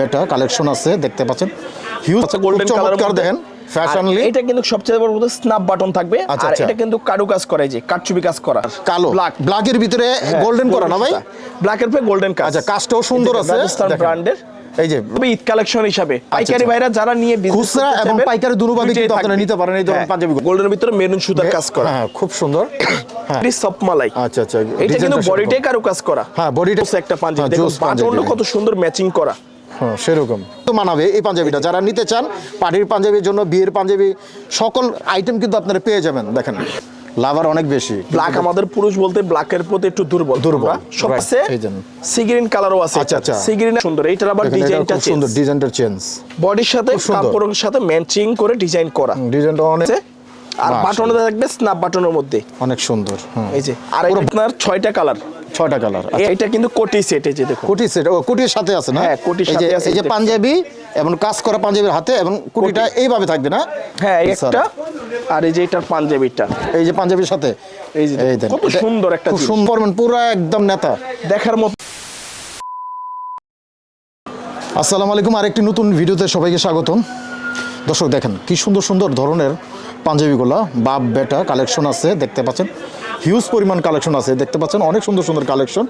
বেটা কালেকশন আছে দেখতে পাচ্ছেন। হিউজ এর চমৎকার দেখেন ফ্যাশনলি এটা কিন্তু সবচেয়ে বড় কথা স্ন্যাপ বাটন থাকবে। আচ্ছা, আর আচ্ছা। এটা কিন্তু কারু কাজ করা যে কাটচুপি কাজ করা। কালো। ব্ল্যাক ব্ল্যাকের ভিতরে গোল্ডেন করা না ভাই? ব্ল্যাকের পরে গোল্ডেন কাজ। আচ্ছা কাজটাও সুন্দর আছে। রাজস্থান ব্র্যান্ডের এই যে ঈদ কালেকশন হিসাবে। পাইকারি আচ্ছা। ভাইরা যারা নিয়ে খুচরা এবং পাইকারি কিন্তু আপনারা নিতে পারেন এই ধরনের হ্যাঁ। গোল্ডেনের ভিতরে মেরুন সুতার কাজ করা। হ্যাঁ খুব সুন্দর। হ্যাঁ। এটি মালাই। আচ্ছা আচ্ছা। এটা কিন্তু সেরকম। কারু কাজ করা। হ্যাঁ বডিটা একটা পাঞ্জাবি। হ্যাঁ, দেখুন পাঞ্জাবি, বাটনটা কত সুন্দর ম্যাচিং করা। হ্যাঁ সেরকম। তো মানাবে এই পাঞ্জাবিটা। যারা নিতে চান পার্টির পাঞ্জাবির জন্য বিয়ের পাঞ্জাবি সকল আইটেম কিন্তু আপনারা পেয়ে যাবেন দেখেন। লাভার অনেক বেশি। ব্ল্যাক আমাদের পুরুষ বলতে ব্ল্যাকের প্রতি একটু দুর্বল। দুর্বল, আমরা। সব আছে এই সি গ্রিন কালারও আছে। আচ্ছা, আচ্ছা। সি গ্রিন সুন্দর। এইটার আবার ডিজাইনটা খুব সুন্দর ডিজাইনটা চেঞ্জ বডির সাথে সুন্দর। কাপড়ের সাথে ম্যাচিং করে ডিজাইন করা। ডিজাইনটা অনেক আছে? আর। বাটনটা থাকবে স্ন্যাপ বাটনের মধ্যে। অনেক সুন্দর হ্যাঁ এই যে আর আপনার ছয়টা কালার ছয়টা কালার এটা কিন্তু কোটি সেট এই যে দেখুন। কোটি সেট ও কোটির সাথে আছে না? হ্যাঁ, কোটির সাথে আছে, এই যে পাঞ্জাবি এবং কাজ করা পাঞ্জাবির হাতে এবং কোটিটা এইভাবে থাকবে না? হ্যাঁ একটা আর এই যে এটার পাঞ্জাবিটা। এই যে পাঞ্জাবির সাথে। এই যে কত সুন্দর একটা খুব। সুন্দর পুরো একদম নেতা। দেখার মতো আসসালামু আলাইকুম আরেকটি নতুন ভিডিওতে সবাইকে স্বাগতম। দর্শক দেখেন কি সুন্দর সুন্দর ধরনের পাঞ্জাবিগুলো বাপ, বেটা কালেকশন আছে, দেখতে পাচ্ছেন। হিউজ পরিমাণ কালেকশন আছে, দেখতে পাচ্ছেন, অনেক সুন্দর সুন্দর কালেকশন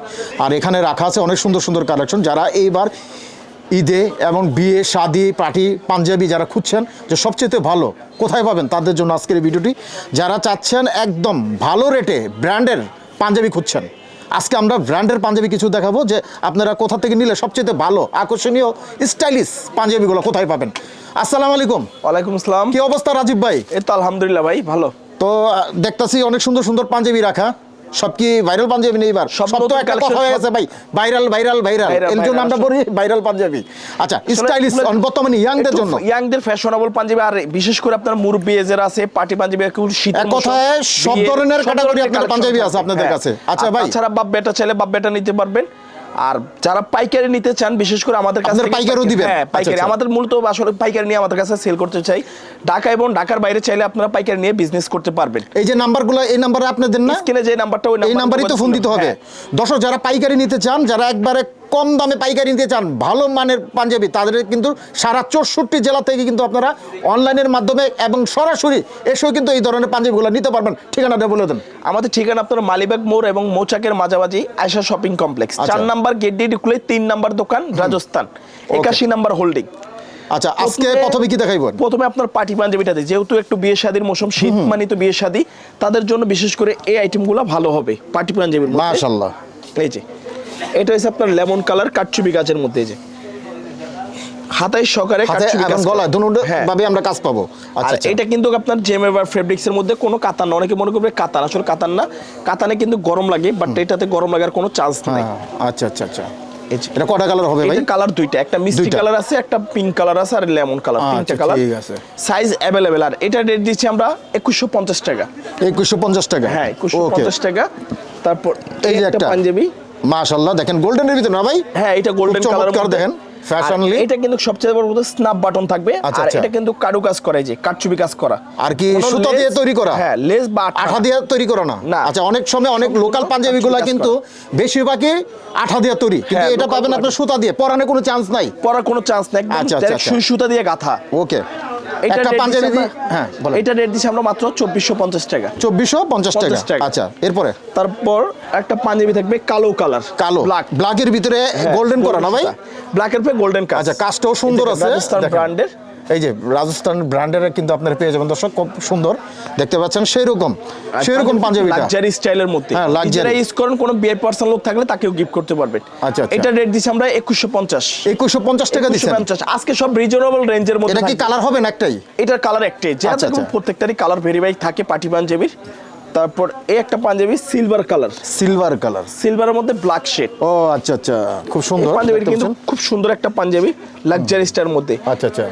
আর এখানে রাখা আছে অনেক সুন্দর সুন্দর কালেকশন যারা এইবার ঈদে এবং বিয়ে, শাদি, পার্টি, পাঞ্জাবি যারা খুঁজছেন, যে সবচেয়ে ভালো, কোথায় পাবেন তাদের জন্য আজকের এই ভিডিওটি। যারা চাচ্ছেন একদম ভালো রেটে ব্র্যান্ডের পাঞ্জাবি খুঁজছেন আজকে আমরা ব্র্যান্ডের পাঞ্জাবি কিছু দেখাবো যে আপনারা কোথা থেকে নিলে সবচেয়ে ভালো আকর্ষণীয় স্টাইলিশ পাঞ্জাবিগুলো কোথায় পাবেন? আসসালামু আলাইকুম। ওয়ালাইকুম আসসালাম। কি অবস্থা রাজীব ভাই? এই তো আলহামদুলিল্লাহ ভাই ভালো। তো দেখতেছি দেখতাছি অনেক সুন্দর সুন্দর পাঞ্জাবি রাখা। সব কি ভাইরাল পাঞ্জাবি নেই এবার? সব তো একটা কথা হয়ে গেছে ভাই। ভাইরাল ভাইরাল ভাইরাল এর জন্য আমরা বলি ভাইরাল পাঞ্জাবি। আচ্ছা স্টাইলিশ বর্তমানে ইয়াংদের জন্য। ইয়াংদের ফ্যাশনেবল পাঞ্জাবি আর বিশেষ করে আপনার মুরব্বি এজের আছে পার্টি পাঞ্জাবি একটু শীত এক কথায় সব ধরনের ক্যাটাগরি আপনার পাঞ্জাবি আছে। আপনাদের কাছে। আচ্ছা ভাই। ছাড়া বাপ বেটা ছেলে বাপ বেটা নিতে পারবেন। আর যারা পাইকারি নিতে চান বিশেষ করে আমাদের কাছে পাইকারও দিবেন? হ্যাঁ আচ্ছা, পাইকারি। আচ্ছা। আমাদের মূলত আসলে পাইকারি নিয়ে আমাদের কাছে সেল করতে চাই। ঢাকা এবং ঢাকার বাইরে চাইলে আপনারা পাইকারি নিয়ে বিজনেস করতে পারবেন। এই যে নাম্বারগুলো এই নাম্বারে আপনাদের না? স্ক্রিনে যে নাম্বারটা ওই নাম্বারই তো ফোন দিতে হবে। দশ দর্শক যারা পাইকারি নিতে চান যারা একবারে কম দামে পাইকারি নিতে চান ভালো মানের পাঞ্জাবি তাদের কিন্তু সারা চৌষট্টি জেলা থেকে কিন্তু আপনারা অনলাইনের মাধ্যমে এবং সরাসরি এসেও কিন্তু এই ধরনের পাঞ্জাবিগুলো নিতে পারবেন। ঠিকানাটা বলে দেন। আমাদের ঠিকানা আপনার মালিবাগ মোড় এবং মৌচাকের মাঝামাঝি আয়সা শপিং কমপ্লেক্স। আচ্ছা। চার নাম্বার গেট দিয়ে ঢুকলে তিন নাম্বার দোকান রাজস্থান। একাশি নাম্বার হোল্ডিং। আচ্ছা আজকে প্রথমে- কি দেখাইবেন প্রথমে আপনার পার্টি পাঞ্জাবিটা দিই যেহেতু একটু বিয়ে শাদীর মৌসুম শীত মানে তো বিয়ে শাদী তাদের জন্য বিশেষ করে এই আইটেমগুলো ভালো হবে পার্টি পাঞ্জাবির মধ্যে। মাশাল্লাহ এই যে এটা হচ্ছে আপনার লেমন কালার কাটচুবি গাছের মধ্যে যে। হাতায় সকারে। দুটো হ্যাঁ। ভাবে আমরা কাজ পাবো। আচ্ছা আচ্ছা। এটা কিন্তু আপনার ফেব্রিক্স এর মধ্যে কোনো কাতান না। অনেকে মনে করবে কাতান আসলে কাতান না। কাতানে কিন্তু গরম লাগে বাট এটাতে গরম লাগার কোনো চান্স নাই। হ্যাঁ, আচ্ছা আচ্ছা আচ্ছা। এটা কটা কালার হবে ভাই? কালার দুইটা। একটা মিষ্টি কালার আছে একটা পিঙ্ক কালার আছে আর লেমন কালার তিনটা আচ্ছা, কালার ঠিক আছে। সাইজ অ্যাভেলেবেল আর এটা রেট দিচ্ছি আমরা একুশশো পঞ্চাশ টাকা। একুশশো পঞ্চাশ টাকা? হ্যাঁ একুশশো ওকে পঞ্চাশ টাকা। তারপর এই যে একটা। পাঞ্জাবি। মাশাল্লাহ দেখেন গোল্ডেনের ভিতরে না ভাই? হ্যাঁ এটা গোল্ডেন কালার দেখেন, fashionly। এটা কিন্তু সবচেয়ে বড় কথা স্ন্যাপ বাটন থাকবে। আচ্ছা, আর আচ্ছা। এটা কিন্তু কারু কাজ করা যে কাটচুবি কাজ করা। আর কি সুতা দিয়ে তৈরি করা? হ্যাঁ লেস বা আঠা। দিয়ে তৈরি করা না। আচ্ছা অনেক সময় অনেক লোকাল পাঞ্জাবিগুলো কিন্তু বেশিরভাগই আঠা দিয়ে তৈরি। কিন্তু হ্যাঁ, এটা পাবেনগুলো আপনার সুতা দিয়ে পরানে কোনো চান্স নাই। পরার কোনো চান্স নাই। একদম আচ্ছা। সুই সুতা দিয়ে গাথা। ওকে এটা একটা পাঞ্জাবি হ্যাঁ এটা রেট দিচ্ছি আমরা মাত্র চব্বিশশো পঞ্চাশ টাকা। চব্বিশশো পঞ্চাশ টাকা। আচ্ছা এরপরে? তারপর একটা পাঞ্জাবি থাকবে কালো কালার কালো। ব্ল্যাক ব্ল্যাকের ভিতরে গোল্ডেন করা না ভাই? ব্ল্যাকের পরে গোল্ডেন কাজ। আচ্ছা কাজটাও সুন্দর আছে। রাজস্থান ব্র্যান্ডের এই যে রাজস্থান ব্র্যান্ডের কিন্তু আপনারা পেয়ে যাবেন। দর্শক খুব সুন্দর। দেখতে পাচ্ছেন সেই রকম সেই রকম পাঞ্জাবিটা। লাক্সারি স্টাইলের মধ্যে। হ্যাঁ। যারা ইউজ করেন কোনো বিয়ের পার্সন লোক থাকলে তাকেও গিফট করতে পারবেন। আচ্ছা, আচ্ছা। এটা রেট দিচ্ছি আমরা একুশশো পঞ্চাশ। একুশশো পঞ্চাশ টাকা দিচ্ছেন। আজকে সব রিজনেবল রেঞ্জের মধ্যে এটা কি কালার হবে না একটাই? এটার কালার একটাই। যা আচ্ছা, আচ্ছা। প্রত্যেকটারই কালার ভেরিফাই থাকে পার্টি পাঞ্জাবির। তারপর এই একটা panjabi silver colour silver colour সিলভারের মধ্যে ব্ল্যাক শেড ও আচ্ছা আচ্ছা। খুব সুন্দর পাঞ্জাবির দেখতে কিন্তু খুব সুন্দর একটা পাঞ্জাবি লাক্সারি স্টার মধ্যে। আচ্ছা আচ্ছা।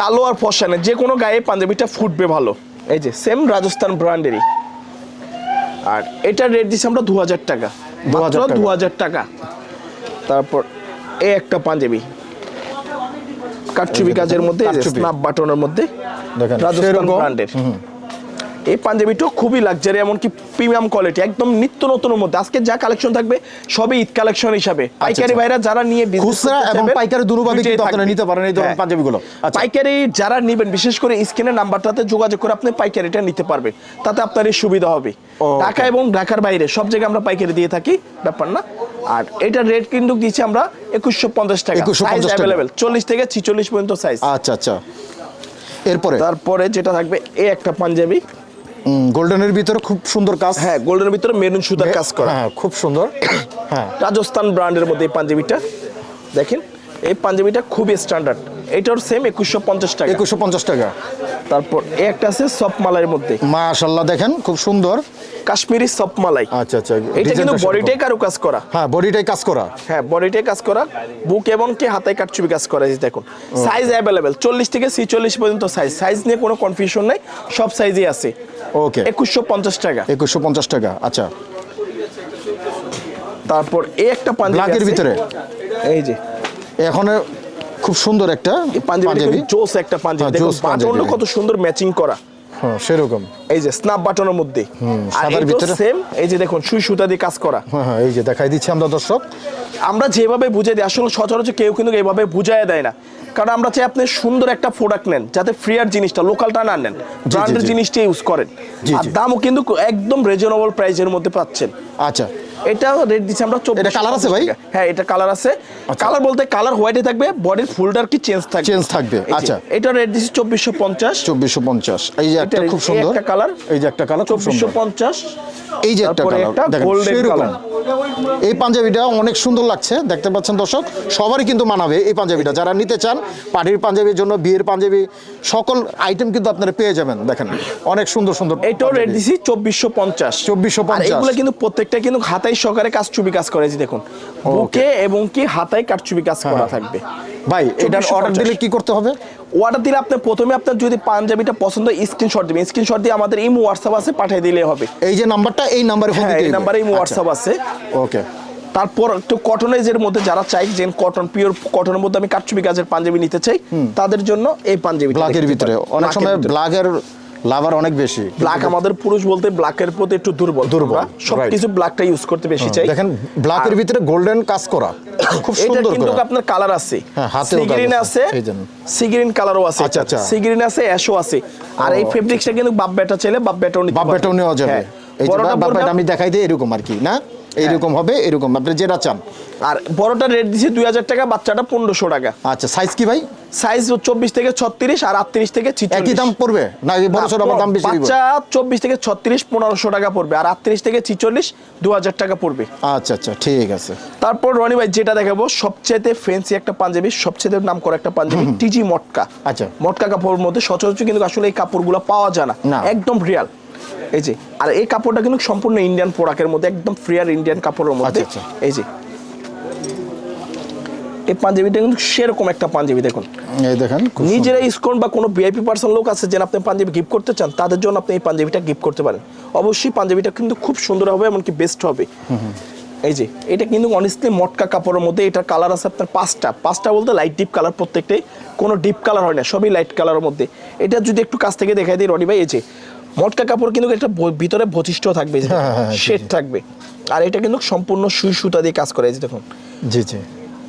কালো আর ফসানে যে কোনো গায়ে পাঞ্জাবিটা ফুটবে ভালো। এই যে সেম রাজস্থান ব্র্যান্ডেরই আর এটা রেট দিচ্ছি আমরা দু হাজার টাকা 2000 টাকা। দু হাজার টাকা। তারপর এ একটা পাঞ্জাবি। কাটচুবি কাজের মধ্যে স্নাপ বাটনের মধ্যে রাজস্থান ব্র্যান্ডের এই পাঞ্জাবিটা খুবই লাক্সারি এমনকি প্রিমিয়াম কোয়ালিটি একদম নিত্য নতুনের মধ্যে। আজকে যা কালেকশন থাকবে সবই ঈদ কালেকশন হিসাবে। পাইকারি আচ্ছা। ভাইরা যারা নিয়ে খুচরা এবং পাইকারি দুটোভাবে কিন্তু আপনারা নিতে পারেন এই ধরনের হ্যাঁ। পাঞ্জাবিগুলো। আচ্ছা। পাইকারি যারা নেবেন বিশেষ করে স্ক্রিনের নাম্বারটাতে যোগাযোগ করে আপনি পাইকারিটা নিতে পারবেন। তাতে আপনার সুবিধা হবে। ঢাকা এবং ঢাকার বাইরে সব জায়গায় আমরা পাইকারি দিয়ে থাকি ব্যাপার না। আর এটার রেট কিন্তু দিচ্ছি আমরা একুশশো পঞ্চাশ টাকা। 2150 সাইজ অ্যাভেলেবেল চল্লিশ থেকে ছিচল্লিশ পর্যন্ত সাইজ আচ্ছা আচ্ছা। এরপরে? তারপরে যেটা থাকবে এই একটা পাঞ্জাবি। গোল্ডেনের ভিতরে খুব সুন্দর কাজ। হ্যাঁ গোল্ডের ভিতরে মেরুন সুতার কাজ করা। হ্যাঁ খুব সুন্দর। হ্যাঁ। রাজস্থান ব্র্যান্ডের মধ্যে এই পাঞ্জাবিটা দেখেন। এই পাঞ্জাবিটা খুবই স্ট্যান্ডার্ড এটার সেম একুশশো পঞ্চাশ টাকা। একুশশো পঞ্চাশ টাকা। তারপর এই একটা আছে সফট মালাইয়ের মধ্যে। মাশাল্লাহ দেখেন খুব সুন্দর। কাশ্মীরি সফট মালাই। আচ্ছা আচ্ছা এটা কিন্তু বডিটাই কারু কাজ করা। হ্যাঁ বডিটাই কাজ করা। হ্যাঁ বডিটাই কাজ করা। বুক এবং কি হাতে কাটছুবি কাজ করা এই দেখুন। সাইজ অ্যাভেলেবেল চল্লিশ থেকে ছিচল্লিশ পর্যন্ত সাইজ সাইজ নিয়ে কোনো কনফিউশন নাই সব সাইজই আছে। ওকে একুশশো পঞ্চাশ টাকা। একুশশো পঞ্চাশ টাকা আচ্ছা। তারপর এই একটা পাঞ্জাবি ভিতরে? এই যে এখন খুব সুন্দর একটা পাঞ্জাবি জোস একটা পাঞ্জাবি। দেখো দেখুন পাঞ্জাবি। বাটনটা কত সুন্দর ম্যাচিং করা। হ্যাঁ সেরকম। এই যে স্ন্যাপ বাটনের মধ্যে। সাদার ভিতরে? সেম এই যে দেখুন সুই সুতা দিয়ে কাজ করা। হ্যাঁ হ্যাঁ এই যে দেখাই দিচ্ছি আমরা দর্শক। আমরা যেভাবে বুঝাই দিই আসলে সচরাচর কেউ কিন্তু এইভাবে বুঝায় দেয় না। কারণ আমরা চাই আপনি সুন্দর একটা প্রোডাক্ট নেন যাতে ফ্রিয়ার জিনিসটা লোকালটা না নেন। ব্র্যান্ডের জিনিসটা ইউজ করেন। আর দামও কিন্তু একদম রিজনেবল প্রাইসের মধ্যে পাচ্ছেন। আচ্ছা। এটা রেট দিচ্ছি আমরা এটা colour আছে ভাই? হ্যাঁ এটা কালার আছে। আচ্ছা। কালার বলতে কালার হোয়াইটে থাকবে বডির ফুলটার কি চেঞ্জ থাকবে? Change থাকবে, আচ্ছা। এটা রেট দিচ্ছি চব্বিশশো পঞ্চাশ। চব্বিশশো পঞ্চাশ। এই যে একটা খুব সুন্দর। একটা কালার এই যে একটা কালার চব্বিশশো পঞ্চাশ। এই যে একটা কালার সেরকম। colour। এই পাঞ্জাবিটা অনেক সুন্দর লাগছে দেখতে পাচ্ছেন দর্শক সবারই কিন্তু মানাবে এই পাঞ্জাবিটা। যারা নিতে চান পার্টির পাঞ্জাবির জন্য বিয়ের পাঞ্জাবি সকল আইটেম কিন্তু আপনারা পেয়ে যাবেন দেখেন অনেক সুন্দর সুন্দর এটাও রেট দিছি চব্বিশশো পঞ্চাশ। চব্বিশশো পঞ্চাশ। এগুলো কিন্তু প্রত্যেকটা কিন্তু হাতাই সহকারে কাজ চুবি কাজ করেছি দেখুন। বুকে এবং কি হাতায় কাটচুবি কাজ করা হ্যাঁ। থাকবে। ভাই এটার অর্ডার দিলে কি করতে হবে? অর্ডার দিলে আপনি প্রথমে আপনার যদি পাঞ্জাবিটা পছন্দ স্ক্রিনশট দিবেন। স্ক্রিনশট দিয়ে আমাদের ইমো হোয়াটসঅ্যাপ আছে পাঠিয়ে দিলে হবে। এই যে নাম্বারটা এই নাম্বারে ফোন দিতে এই নাম্বারে ইমো হোয়াটসঅ্যাপ আছে। ওকে তারপর একটু কটনাইজের মধ্যে যারা চাই যে কটন পিওর কটনের মধ্যে আমি কাটছবি গাছের পাঞ্জাবি নিতে চাই তাদের জন্য এই পাঞ্জাবি ব্ল্যাকের ভিতরে। অনেক সময় ব্ল্যাকের লাভার অনেক বেশি ব্ল্যাক আমাদের পুরুষ বলতে ব্ল্যাকের প্রতি একটু দুর্বল দুর্বল, সবকিছু ব্ল্যাকটা ইউজ করতে বেশি চাই দেখেন ব্ল্যাকের ভিতরে গোল্ডেন কাজ করা খুব সুন্দর কিন্তু আপনার কালার আছে হ্যাঁ, হাতেও সিগ্রিন আছে জন্য। সিগ্রিন কালারও আছে আচ্ছা, আচ্ছা। সিগ্রিন আছে অ্যাশও আছে আর এই ফেব্রিক্সটা কিন্তু বাপ বেটা চাইলে বাপ বেটাও নিতে বাপ। বেটাও নেওয়া যাবে হ্যাঁ। এই যে বাপ বেটা আমি দেখাই দিই এরকম আর কি না এইরকম হবে এরকম আপনি যেটা চান। আর বড়টা রেট দিছি দুই হাজার টাকা বাচ্চাটা পনেরোশো টাকা। আচ্ছা সাইজ কি ভাই? সাইজ চব্বিশ থেকে ছত্রিশ আর আটত্রিশ থেকে একই দাম পড়বে? না বড় দাম বেশি বাচ্চা চব্বিশ থেকে ছত্রিশ পনেরোশো টাকা পড়বে। আর আটত্রিশ থেকে ছিচল্লিশ দু হাজার টাকা পড়বে। আচ্ছা আচ্ছা ঠিক আছে। তারপর রনি ভাই যেটা দেখাবো সবচেয়ে ফ্যান্সি একটা পাঞ্জাবি সবচেয়ে নাম করা একটা পাঞ্জাবি টিজি মটকা। আচ্ছা। মটকা কাপড়ের মধ্যে সচরাচর কিন্তু আসলে এই কাপড়গুলো পাওয়া যায় না। একদম রিয়াল এই যে আর এই কাপড়টা কিন্তু সম্পূর্ণ ইন্ডিয়ান প্রোডাক্টের মধ্যে একদম ফ্রিয়ার ইন্ডিয়ান কাপড়ের মধ্যে। আচ্ছা, এই যে এই পাঞ্জাবিটা কিন্তু সেরকম একটা পাঞ্জাবি দেখুন। এই দেখেন নিজেরা ইসকন বা কোনো ভিআইপি পার্সন লোক আছে যেন আপনি পাঞ্জাবি গিফট করতে চান তাদের জন্য আপনি এই পাঞ্জাবিটা গিফট করতে পারেন। অবশ্যই পাঞ্জাবিটা কিন্তু খুব সুন্দর হবে এমনকি বেস্ট হবে। এই যে এটা কিন্তু অনেস্টলি মটকা কাপড়ের মধ্যে এটার কালার আছে আপনার পাঁচটা। পাঁচটা বলতে লাইট ডিপ কালার প্রত্যেকটাই কোনো ডিপ কালার হয় না সবই লাইট কালারের মধ্যে। এটা যদি একটু কাছ থেকে দেখাই দিই রনি ভাই এই যে মটকা কাপড় কিন্তু একটা ভিতরে বৈশিষ্ট্য থাকবে হ্যাঁ, হ্যাঁ, হ্যাঁ, শেড থাকবে। আর এটা কিন্তু সম্পূর্ণ সুই সুতা দিয়ে কাজ করে এই যে দেখুন। জি জি।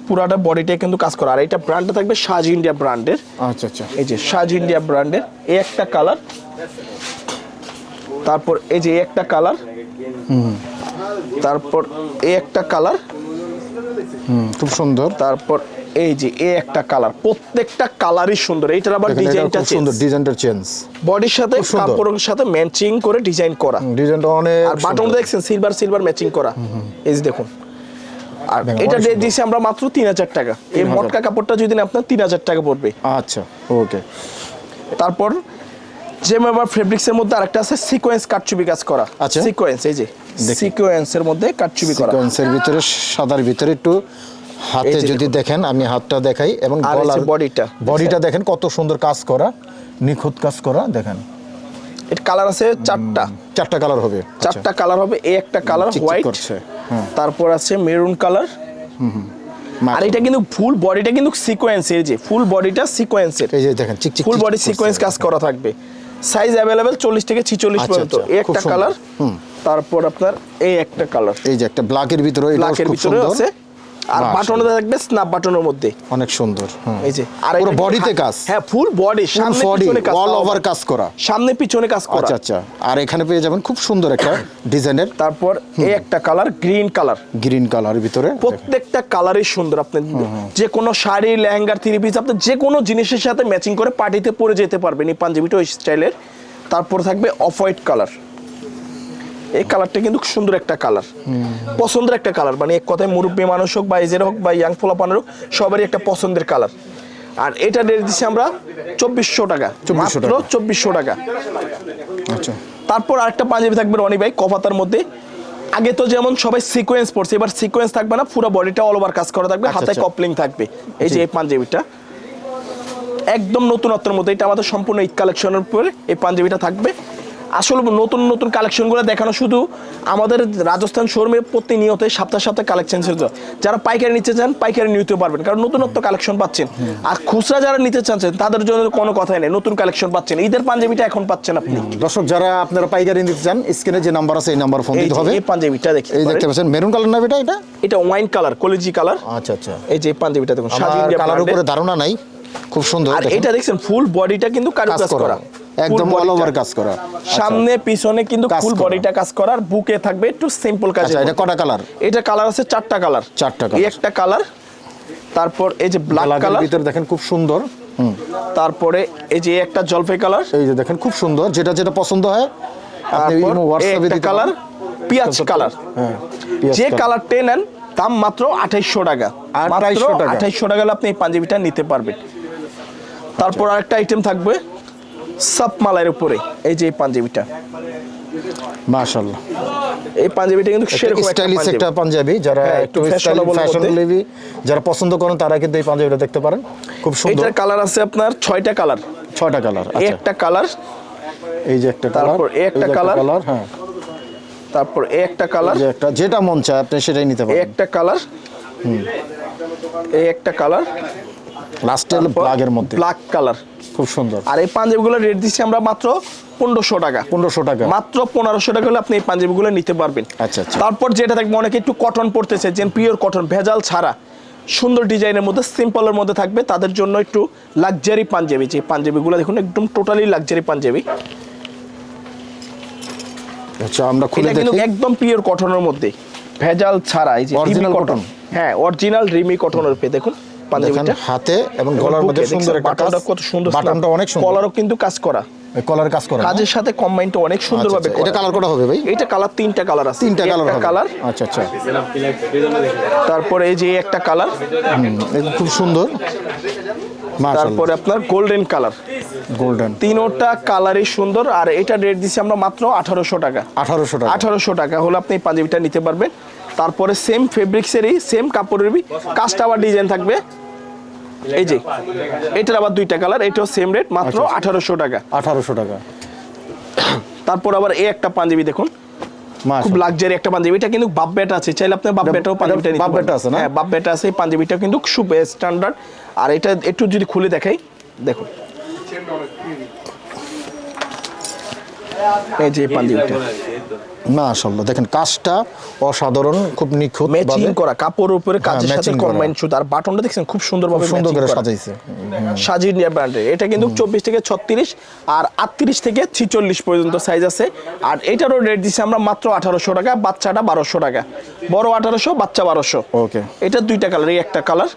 পুরাটা বডিটা কিন্তু কাজ করা। আর এটা ব্র্যান্ডটা থাকবে সাজ ইন্ডিয়া ব্র্যান্ডের আচ্ছা আচ্ছা। এই যে সাজ ইন্ডিয়া ব্র্যান্ডের এই একটা কালার তারপর এই যে একটা কালার তারপর এই একটা কালার খুব সুন্দর। তারপর এই যে এই একটা কালার প্রত্যেকটা কালারই সুন্দর। এইটার আবার ডিজাইনটা সুন্দর ডিজাইনটা চেঞ্জ বডির সাথে কাপড়ের সাথে ম্যাচিং করে ডিজাইন করা। ডিজাইনটা অনেক আর বাটন দেখছেন সিলভার সিলভার ম্যাচিং করা। এই যে দেখুন। আর এটা রেট দিয়েছি আমরা মাত্র তিন হাজার টাকা। এই 3000 মটকা কাপড়টা যদি আপনার তিন হাজার টাকা পড়বে। আচ্ছা ওকে। তারপর জেম আবার ফেব্রিক্সের মধ্যে আরেকটা আছে সিকোয়েন্স কাটচুবি কাজ করা। আচ্ছা। সিকোয়েন্স এই যে। সিকোয়েন্সের মধ্যে কাটচুবি করা। সিকোয়েন্সের ভিতরে সাদার ভিতরে একটু হাতে যদি দেখেন আমি হাতটা দেখাই এবং গলার বডিটা। বডিটা দেখেন। কত সুন্দর কাজ করা নিখুঁত কাজ করা দেখেন। এর কালার আছে চারটা। চারটা কালার হবে। আচ্ছা। চারটা কালার হবে এই একটা কালার হোয়াইট করছে হ্যাঁ। তারপর আছে মেরুন কালার আর এটা কিন্তু ফুল বডিটা কিন্তু সিকোয়েন্স এই যে ফুল বডিটা সিকোয়েন্সের এই যে দেখেন ফুল বডি সিকোয়েন্স কাজ করা থাকবে। সাইজ অ্যাভেলেবেল চল্লিশ থেকে ছিচল্লিশ আচ্ছা, পর্যন্ত। আচ্ছা, এই একটা। কালার তারপর আপনার এই একটা কালার এই যে একটা ব্ল্যাকের ভিতরে ব্ল্যাকের খুব ভিতরে সুন্দর। আছে। আর বাটনে থাকবে স্ন্যাপ বাটনের মধ্যে। অনেক সুন্দর। এই যে আর পুরো বডিতে কাজ। হ্যাঁ ফুল বডি সামনে পিছনে কাজ অল। ওভার কাজ করা। সামনে পিছনে কাজ করা। আচ্ছা আচ্ছা। আর এখানে পেয়ে যাবেন খুব সুন্দর একটা ডিজাইনের তারপর এই একটা কালার গ্রিন কালার গ্রিন কালারের ভিতরে। প্রত্যেকটা কালারই সুন্দর। আপনি যে কোনো শাড়ি লেহেঙ্গা থ্রি পিস আপনি যে কোনো জিনিসের সাথে ম্যাচিং করে পার্টিতে পরে যেতে পারবেন এই পাঞ্জাবিটা ওই স্টাইলের তারপর থাকবে অফ হোয়াইট কালার এই কালারটা কিন্তু সুন্দর একটা কালার। পছন্দের একটা কালার। মানে এক কথায় মুরব্বী মানুষ হোক বা এজের হোক বা ইয়াং ফোলাপানের হোক সবারই একটা পছন্দের কালার। আর এটা রেট দিচ্ছি আমরা চব্বিশশো টাকা। মাত্র চব্বিশশো টাকা। আচ্ছা। তারপর আরেকটা পাঞ্জাবি থাকবে রনি ভাই কপাতার মধ্যে। আগে তো যেমন সবাই সিকোয়েন্স পড়ছে এবার সিকোয়েন্স থাকবে না পুরো বডিটা অল ওভার কাজ করা থাকবে আচ্ছা, হাতে আচ্ছা। কপলিং থাকবে। এই যে এই পাঞ্জাবিটা। একদম নতুনত্বের মধ্যে এটা আমাদের সম্পূর্ণ ঈদ কালেকশনের উপরে এই পাঞ্জাবিটা থাকবে। আসলে নতুন নতুন কালেকশনগুলো দেখানো শুধু আমাদের রাজস্থান শোরুমে প্রতিনিয়ত সপ্তাহ সপ্তাহে কালেকশন ছিল যারা পাইকারি নিতে চান পাইকারি নিতে পারবেন কারণ নতুনত্ব কালেকশন পাচ্ছেন। আর খুচরা যারা নিতে চাচ্ছেন তাদের জন্য কোনো কথাই নেই নতুন কালেকশন পাচ্ছেন। ঈদের পাঞ্জাবিটা এখন পাচ্ছেন আপনি। দর্শক যারা আপনারা পাইকারি নিতে চান স্ক্রিনে যে নাম্বার আছে এই নাম্বার ফোন দিতে হবে। এই পাঞ্জাবিটা দেখতে এই দেখতে পাচ্ছেন মেরুন কালার না এটা এটা? এটা ওয়াইন কালার কলেজি কালার আচ্ছা আচ্ছা। এই যে পাঞ্জাবিটা দেখুন সাজি কালার উপরে ধারণা নাই খুব সুন্দর আর। এটা দেখছেন ফুল বডিটা কিন্তু কারু কাজ কাজ করা। করা। একদম অল ওভার কাজ করা। আচ্ছা। সামনে পিছনে কিন্তু ফুল বডিটা কাজ করা। বুকে থাকবে একটু সিম্পল কাজ আচ্ছা এটা কটা কালার এটা কালার আছে চারটা কালার চারটা colour। একটা কালার তারপর এই যে ব্ল্যাক কালার ভিতরে দেখেন খুব সুন্দর। তারপরে এই যে একটা জলপাই কালার এই যে দেখেন খুব সুন্দর যেটা যেটা পছন্দ হয় আপনি হোয়াটসঅ্যাপে দিতে কালার। পিয়াজ কালার হ্যাঁ যে colour। কালারটা নেন দাম মাত্র আঠাইশশো টাকা। 2800 টাকা। আঠাইশশো টাকা আপনি এই পাঞ্জাবিটা নিতে পারবেন। তারপর আরেকটা আইটেম থাকবে। সাপ মালাইয়ের উপরে এই যে পাঞ্জাবিটা। মাশাআল্লাহ। এই পাঞ্জাবিটা কিন্তু সেরকম স্টাইলিশ একটা পাঞ্জাবি যারা হ্যাঁ, একটু যারা পছন্দ করেন তারা কিন্তু এই পাঞ্জাবিটা দেখতে পারেন। খুব সুন্দর। এটার কালার আছে আপনার ছয়টা কালার। ছয়টা কালার এই আচ্ছা। একটা কালার এই যে একটা কালার তারপর একটা colour। কালার হ্যাঁ। তারপর একটা কালার। একটা যেটা মন চায় আপনি সেটাই নিতে পারেন। একটা কালার। হুম। এই একটা কালার। লাস্টে হলো ব্ল্যাকের মধ্যে। Black colour. খুব সুন্দর। আর এই পাঞ্জাবিগুলো রেট দিচ্ছি আমরা মাত্র পনেরোশো টাকা। পনেরোশো টাকা। মাত্র পনেরোশো টাকা হলে আপনি এই পাঞ্জাবিগুলো নিতে পারবেন। আচ্ছা, আচ্ছা। তারপর যেটা থাকবে অনেকে একটু কটন পড়তেছে যে পিওর কটন ভেজাল ছাড়া। সুন্দর ডিজাইনের মধ্যে সিম্পলের মধ্যে থাকবে। তাদের জন্য একটু লাক্সারি পাঞ্জাবি যে পাঞ্জাবিগুলো দেখুন একদম টোটালি লাক্সারি পাঞ্জাবি। আচ্ছা আমরা খুলে দেখি। একদম পিওর কটনের মধ্যে। ভেজাল ছাড়া এই যে রিমি cotton? হ্যাঁ অরিজিনাল রিমি কটনের দেখুন দেখেন। পাঞ্জাবিটা হাতে এবং গলার মধ্যে সুন্দর একটা কাজ। কত সুন্দর বাটনটা অনেক সুন্দর। কলারও কিন্তু কাজ করা। কলার কাজ করে? কাজের সাথে কম্বাইনটা অনেক আচ্ছা, সুন্দরভাবে আচ্ছা। এটা কালার কটা হবে ভাই? এটা কালার তিনটা কালার আছে। তিনটা কালার হবে। কালার আচ্ছা আচ্ছা। তারপরে এই যে একটা কালার খুব সুন্দর। তারপরে আপনার গোল্ডেন কালার গোল্ডেন তিনোটা কালারই সুন্দর। আর এটা রেট দিচ্ছি আমরা মাত্র আঠারোশো টাকা। 1800 টাকা। আঠারোশো টাকা হলে আপনি পাঞ্জাবিটা নিতে পারবেন। তারপরে সেম ফেব্রিক্সেরই সেম কাপড়েরই কাজটা আবার ডিজাইন থাকবে। এই যে এটার আবার দুইটা কালার এটাও সেম রেট মাত্র আচ্ছা, আঠারোশো টাকা। 1800 টাকা। তারপর আবার এই একটা পাঞ্জাবি দেখুন খুব লাক্সারি একটা পাঞ্জাবি। এটা কিন্তু বাপ বেটা আছে চাইলে আপনি বাপ বেটাও পাঞ্জাবিটা নিতে বাপ বেটা আছে না? হ্যাঁ বাপ বেটা আছে এই পাঞ্জাবিটা কিন্তু খুব স্ট্যান্ডার্ড আর এটা একটু যদি খুলে দেখাই দেখুন। এই যে পাঞ্জাবিটা মাশাআল্লাহ দেখেন কাজটা অসাধারণ খুব নিখুঁত ম্যাচিং করা কাপড়ের উপরে কাজের সাথে। কম্বাইন সুতা আর বাটনটা দেখছেন খুব সুন্দরভাবে সুন্দর করে। সাজাইছে। সাজির নিয়ে ব্র্যান্ডের এটা কিন্তু চব্বিশ থেকে ছত্রিশ আর আটত্রিশ থেকে ছিচল্লিশ পর্যন্ত সাইজ আছে। আর এটারও রেট দিচ্ছি আমরা মাত্র আঠারোশো টাকা বাচ্চাটা বারোশো টাকা। বড় আঠারোশো বাচ্চা বারোশো। ওকে। এটা দুইটা কালার এই একটা কালার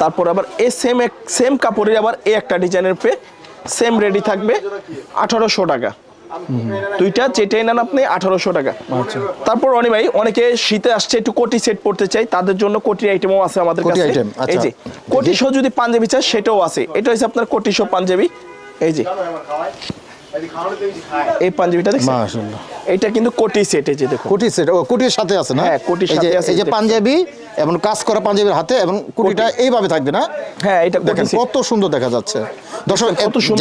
তারপর আবার এই সেম এক সেম কাপড়ের আবার এই একটা ডিজাইনের পে সেম রেডি থাকবে আঠারোশো টাকা। দুইটা যেটাই নেন আপনি আঠারোশো টাকা। আচ্ছা। তারপর অনি ভাই অনেকে শীতে আসছে একটু কোটি সেট পড়তে চাই তাদের জন্য কোটি আইটেমও আছে আমাদের কাছে। আচ্ছা। এই যে কোটি শো যদি পাঞ্জাবি চাই সেটাও আছে। এটা হচ্ছে আপনার কোটি শো পাঞ্জাবি। এই যে। এই পাঞ্জাবিটা দেখছেন? মাশাআল্লাহ। এটা কিন্তু কোটি সেট এই যে দেখো কোটি সেট ও কোটির সাথে আছে না? হ্যাঁ, কোটির সাথে আছে, এই যে পাঞ্জাবি এবং কাজ করা পাঞ্জাবির হাতে এবং কোটিটা এইভাবে থাকবে না? হ্যাঁ এটা দেখেন কত সুন্দর দেখা যাচ্ছে। দর্শক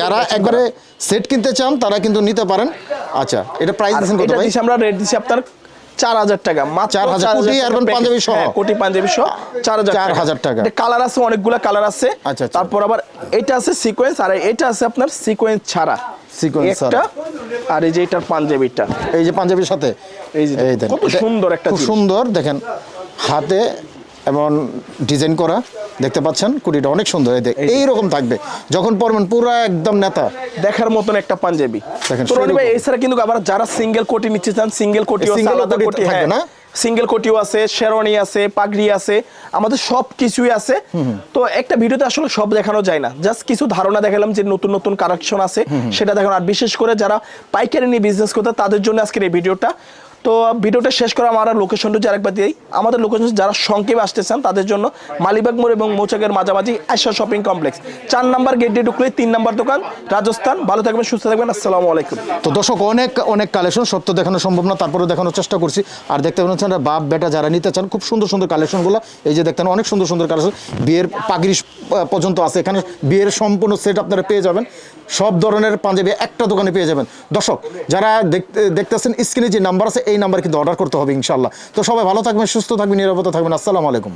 যারা একবারে সেট কিনতে চান তারা কিন্তু নিতে পারেন। আচ্ছা এটা প্রাইস দিচ্ছেন কত ভাই? আমরা রেট দিছি আপনার চার হাজার টাকা চার হাজার কোটি আরবান পাঞ্জাবি সহ? হ্যাঁ, কোটি পাঞ্জাবি সহ চার হাজার 4,000 টাকা। কালার আছে অনেকগুলা কালার আছে। আচ্ছা, আচ্ছা। তারপর আবার এটা আছে সিকোয়েন্স আর এটা আছে আপনার সিকোয়েন্স ছাড়া। সিকোয়েন্স একটা আর এই যে এটার পাঞ্জাবিটা। এই যে পাঞ্জাবির সাথে। এই যে কত সুন্দর একটা খুব সুন্দর দেখেন হাতে এবং ডিজাইন করা দেখতে পাচ্ছেন কুড়িটা অনেক সুন্দর এই এইরকম থাকবে। যখন পরবেন পুরো একদম নেতা। দেখার মতন একটা পাঞ্জাবি। দেখেন, এছাড়া কিন্তু আবার যারা সিঙ্গেল কোটি নিচ্ছে চান সিঙ্গেল single আলাদা কোটি কোটি থাকবে হ্যাঁ। না? সিঙ্গেল কোটিও আছে শেরওয়ানি আছে পাগড়ি আছে আমাদের সব কিছুই আছে। তো একটা ভিডিওতে আসলে সব দেখানো যায় না। জাস্ট কিছু ধারণা দেখালাম যে নতুন নতুন কালেকশন আছে সেটা দেখানো। আর বিশেষ করে যারা পাইকারি নিয়ে বিজনেস করতে তাদের জন্য আজকের এই ভিডিওটা। তো ভিডিওটা শেষ করে আমরা লোকেশনটা আরেকবার দিই আমাদের লোকেশন যারা সংক্ষেপে আসতে চান, তাদের জন্য মালিবাগ মোড় এবং মৌচাকের মাঝামাঝি আয়সা শপিং কমপ্লেক্স চার নাম্বার গেট দিয়ে ঢুকলে তিন নাম্বার দোকান। রাজস্থান, ভালো থাকবেন, সুস্থ থাকবেন, আসসালামু আলাইকুম। তো দর্শক, অনেক অনেক কালেকশন সত্য দেখানো সম্ভব না তারপরে দেখানোর চেষ্টা করছি। আর দেখতে পাচ্ছেন বাপ, বেটা যারা নিতে চান, খুব সুন্দর সুন্দর কালেকশনগুলো এই যে দেখতেন, অনেক সুন্দর সুন্দর কালেকশন বিয়ের পাগড়ি পর্যন্ত আছে। এখানে বিয়ের সম্পূর্ণ সেট আপনারা পেয়ে যাবেন। সব ধরনের পাঞ্জাবি একটা দোকানে পেয়ে যাবেন। দর্শক, যারা দেখতে দেখতেছেন স্ক্রিনে যে নাম্বার আছে, এই নাম্বার কিন্তু অর্ডার করতে হবে ইনশাল্লাহ তো সবাই ভালো থাকবেন, সুস্থ থাকবেন নিরাপত্তা থাকবেন। আসসালামু আলাইকুম।